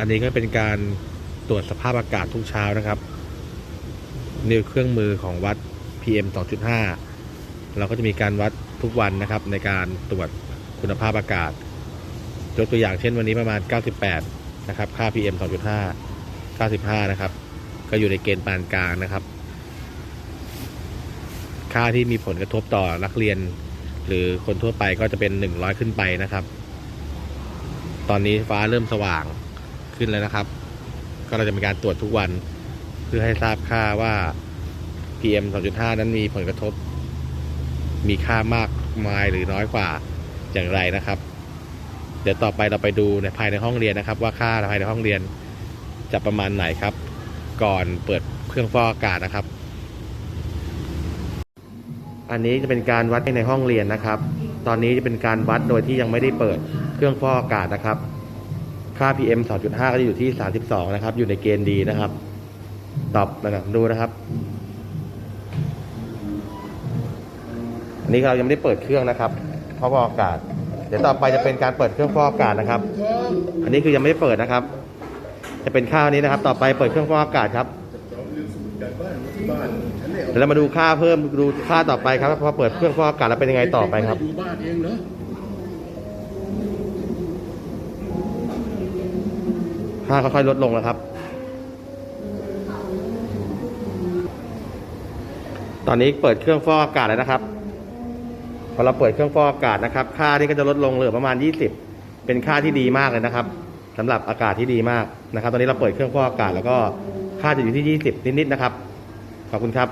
อันนี้ก็เป็นการตรวจสภาพอากาศทุกเช้านะครับนี่เครื่องมือของวัด PM 2.5 เราก็จะมีการวัดทุกวันนะครับ ในการตรวจคุณภาพอากาศยกตัวอย่างเช่นวันนี้ประมาณ 98 นะครับ ค่า PM 2.5 95 นะครับ ก็อยู่ในเกณฑ์ปานกลางนะครับ ค่าที่มีผลกระทบต่อนักเรียน หรือคนทั่วไปก็จะเป็น 100 ขึ้นไปนะครับ ตอนนี้ฟ้าเริ่มสว่าง ขึ้นแล้วนะครับ ก็เราจะมีการตรวจทุกวัน เพื่อให้ทราบค่าว่า PM 2.5 นั้นมีผลกระทบ มีค่ามากมายหรือน้อยกว่าอย่างไรนะครับ เดี๋ยวต่อไปเราไปดูในภายในห้องเรียนนะครับ ว่าค่าภายในห้องเรียนจะประมาณไหนครับ ก่อนเปิดเครื่องฟอกอากาศนะครับ อันนี้จะเป็นการวัดในห้องเรียนนะครับ ตอนนี้จะเป็นการวัดโดยที่ยังไม่ได้เปิดเครื่องฟอกอากาศนะครับ ค่า PM 2.5 ก็จะอยู่ที่ 32 นะครับ อยู่ในเกณฑ์ดีนะครับตอบนะครับดูนะครับ อันนี้เรายังไม่ได้เปิดเครื่องนะครับฟอกอากาศ เดี๋ยวต่อไปจะเป็นการเปิดเครื่องฟอกอากาศนะครับ อันนี้คือยังไม่ได้เปิดนะครับ จะเป็นค่านี้นะครับ ต่อไปเปิดเครื่องฟอกอากาศครับเดี๋ยวเรามาดูค่าเพิ่มดูค่าต่อไปครับพอเปิดเครื่องฟอกอากาศแล้วเป็นยังไงต่อไปครับ ดูบ้าค่าค่อยๆลดลงแล้วครับ ตอนนี้เปิดเครื่องฟอกอากาศแล้วนะครับ พอเราเปิดเครื่องฟอกอากาศนะครับ ค่านี้ก็จะลดลงเหลือประมาณ 20 เป็นค่าที่ดีมากเลยนะครับสำหรับอากาศที่ดีมากนะครับ ตอนนี้เราเปิดเครื่องฟอกอากาศแล้วก็ค่าจะอยู่ที่ 20 นิดๆนะครับ ขอบคุณครับ